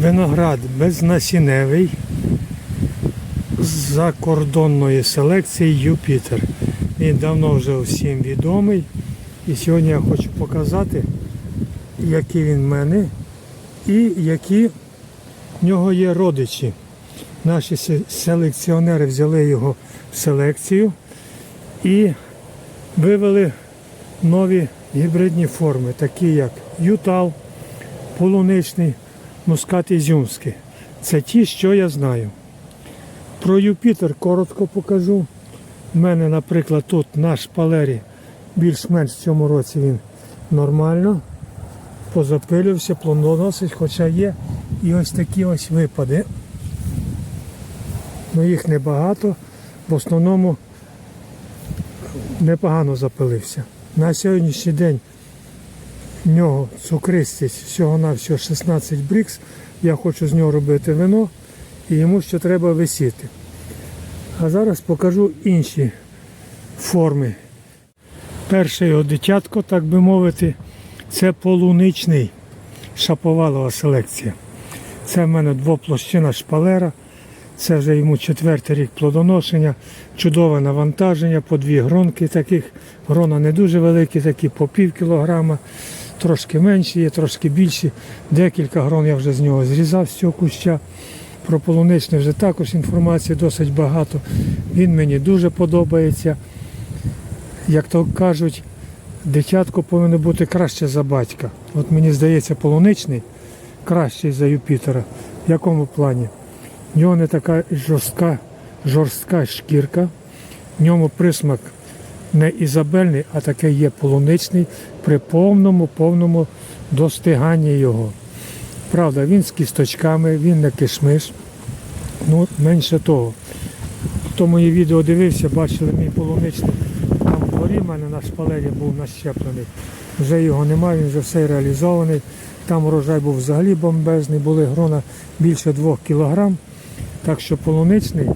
Виноград безнасінневий з закордонної селекції Юпітер. Він давно вже всім відомий. І сьогодні я хочу показати, який він в мене і які в нього є родичі. Наші селекціонери взяли його в селекцію і вивели нові гібридні форми, такі як Ютал, полуничний, мускат ізюмський. Це ті, що я знаю. Про Юпітер коротко покажу. У мене, наприклад, тут на шпалері більш-менш в цьому році він нормально. Позапилювався, плодоносить, хоча є і ось такі ось випади. Ну їх небагато. В основному непогано запилився. На сьогоднішній день в нього цукристість всього-навсього 16 брікс. Я хочу з нього робити вино і йому ще треба висіти. А зараз покажу інші форми. Перше його дитятко, так би мовити, це полуничний шаповалова селекція. Це в мене двоплощина шпалера. Це вже йому четвертий рік плодоношення, чудове навантаження, по дві гронки таких. Грона не дуже великі, такі по пів кілограма, трошки менші, є трошки більші. Декілька грон я вже з нього зрізав з цього куща. Про полуничний вже також інформації досить багато. Він мені дуже подобається. Як то кажуть, дитятко повинно бути краще за батька. От мені здається, полуничний кращий за Юпітера. В якому плані? В нього не така жорстка, жорстка шкірка, в ньому присмак не ізабельний, а таке є полуничний при повному, повному достиганні його. Правда, він з кісточками, він не кишмиш. Ну, менше того. Хто мої відео дивився, бачили мій полуничний. Там в дворі в мене на шпалері був нащеплений. Вже його немає, він вже все реалізований. Там урожай був взагалі бомбезний, були грона більше 2 кілограм. Так що полуничний,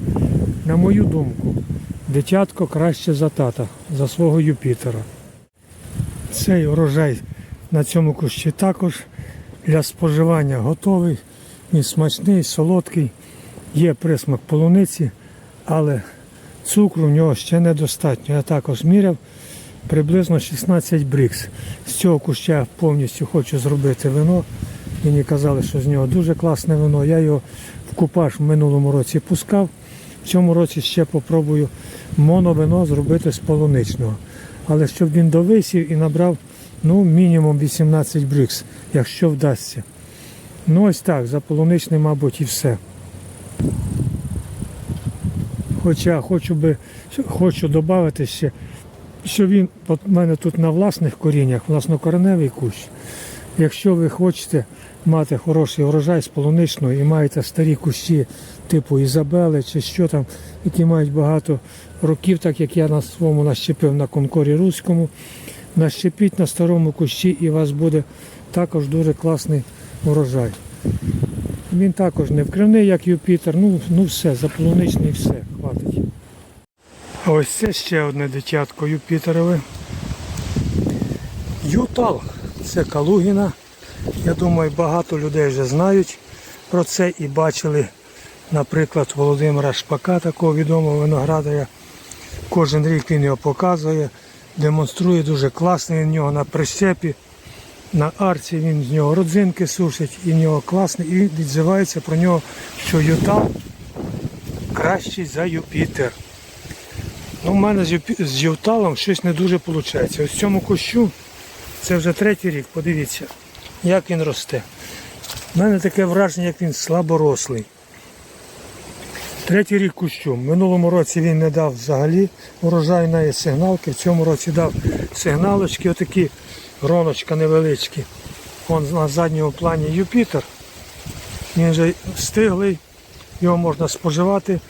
на мою думку, дитятко краще за тата, за свого Юпітера. Цей урожай на цьому кущі також для споживання готовий. Він смачний, солодкий, є присмак полуниці, але цукру в нього ще недостатньо. Я також міряв приблизно 16 брікс. З цього куща повністю хочу зробити вино. Мені казали, що з нього дуже класне вино. Я його в купаж в минулому році пускав. В цьому році ще попробую моновино зробити з полуничного. Але щоб він довисів і набрав ну, мінімум 18 брікс, якщо вдасться. Ну ось так, за полуничний, мабуть, і все. Хоча хочу би, хочу додати ще, що він от в мене тут на власних коріннях, власнокореневий кущ. Якщо ви хочете мати хороший урожай з полуничного і маєте старі кущі типу Ізабели чи що там, які мають багато років, так як я на своєму нащепив на конкорі руському, нащепіть на старому кущі і у вас буде також дуже класний урожай. Він також не вкривний, як Юпітер. Ну, ну все, за полуничний все, хватить. А ось це ще одне дитятко Юпітерове. Ютал. Це Калугіна. Я думаю, багато людей вже знають про це і бачили, наприклад, Володимира Шпака, такого відомого виноградаря. Кожен рік він його показує, демонструє дуже класний він в нього на прищепі, на арці, він з нього родзинки сушить, і в нього класний, і відзивається про нього, що Ютал кращий за Юпітер. Ну, в мене з Юталом щось не дуже виходить. Ось цьому кущу це вже третій рік, подивіться, як він росте. У мене таке враження, як він слаборослий. Третій рік кущу. Минулому році він не дав взагалі урожайної сигналки, в цьому році дав сигналочки, отакі гроночка невеличкі. Вон на задньому плані Юпітер. Він вже стиглий, його можна споживати,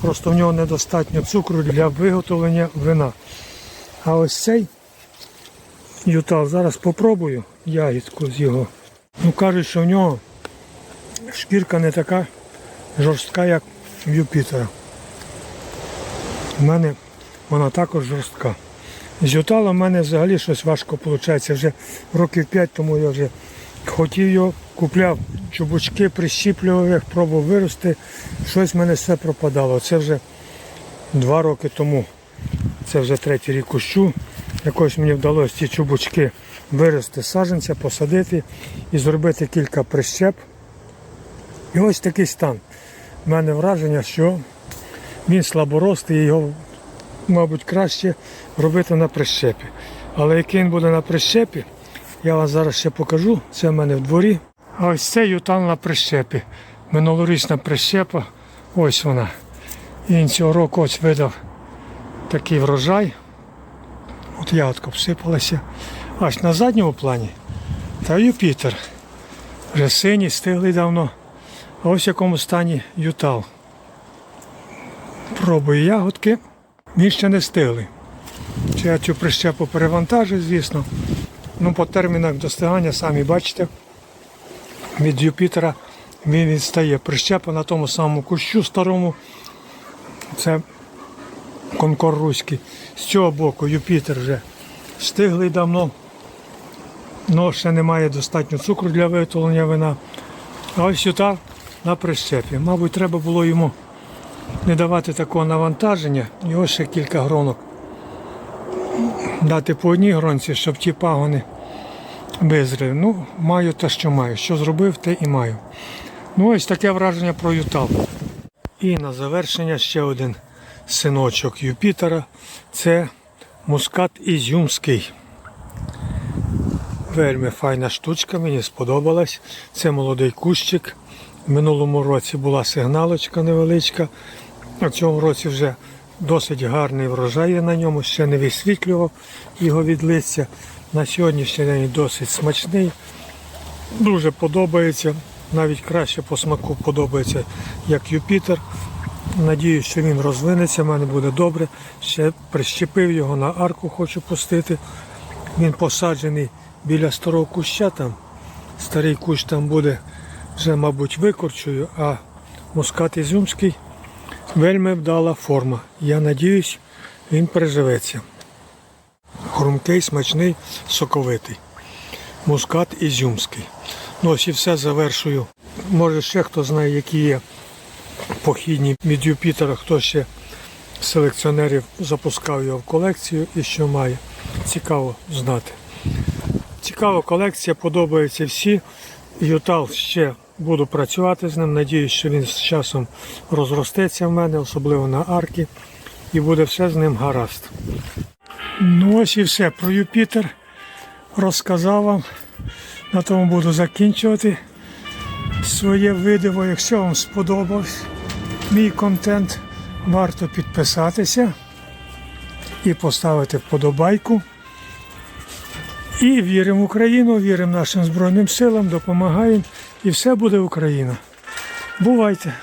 просто в нього недостатньо цукру для виготовлення вина. А ось цей Ютал, зараз попробую ягідку з його. Ну кажуть, що в нього шкірка не така жорстка, як в Юпітера. У мене вона також жорстка. З Юталом в мене взагалі щось важко виходить. Вже років 5 тому я вже Хотів його, купляв чубучки, прищіплював їх, пробував вирости. Щось в мене все пропадало. Це вже два роки тому. Це вже третій рік кущу. Якось мені вдалося ці чубучки вирости з саджанця, посадити і зробити кілька прищеп. І ось такий стан. У мене враження, що він слаборостий, його, мабуть, краще робити на прищепі. Але який він буде на прищепі, я вам зараз ще покажу. Це в мене в дворі. А ось це ютан на прищепі. Минулорічна прищепа. Ось вона. І він цього року ось видав такий врожай. От ягодка всипалася. Аж на задньому плані. Та Юпітер. Вже синій, стиглий давно. А ось в якому стані ютал. Пробую ягодки. Він ще не стиглий. Чи я цю прищепу перевантажу, звісно. Ну, по термінах достигання, самі бачите, від Юпітера він відстає прищепа на тому самому кущу старому. Це конкор руський. З цього боку Юпітер вже стиглий давно. але ще немає достатньо цукру для виготовлення вина. А ось сюди на прищепі. Мабуть, треба було йому не давати такого навантаження. І ось ще кілька гронок. Дати по одній гронці, щоб ті пагони визріли. Ну, маю те, що маю. Що зробив, те і маю. Ну, ось таке враження про Ютал. І на завершення ще один синочок Юпітера. Це мускат ізюмський. Вельми файна штучка, мені сподобалась. Це молодий кущик. В минулому році була сигналочка невеличка. В цьому році вже досить гарний врожай є на ньому, ще не висвітлював його від листя. На сьогоднішній день досить смачний. Дуже подобається, навіть краще по смаку подобається, як Юпітер. Надіюсь, що він розвинеться, в мене буде добре. Ще прищепив його на арку, хочу пустити. Він посаджений біля старого куща там. Старий кущ там буде вже, мабуть, викорчую, а мускат ізюмський вельми вдала форма. Я надіюсь, він переживеться. Хрумкий, смачний, соковитий. Мускат ізюмський. Ну ось і все завершую. Може ще хто знає, які є похідні від Юпітера, хто ще з селекціонерів запускав його в колекцію і що має. Цікаво знати. Цікава колекція, подобаються всі. Ютал ще буду працювати з ним. Надіюсь, що він з часом розростеться в мене, особливо на арки, і буде все з ним гаразд. Ну ось і все про Юпітер. Розказав вам. На тому буду закінчувати своє відео. Якщо вам сподобався мій контент, варто підписатися і поставити вподобайку. І віримо в Україну, віримо нашим Збройним силам, допомагаємо. І все буде Україна. Бувайте!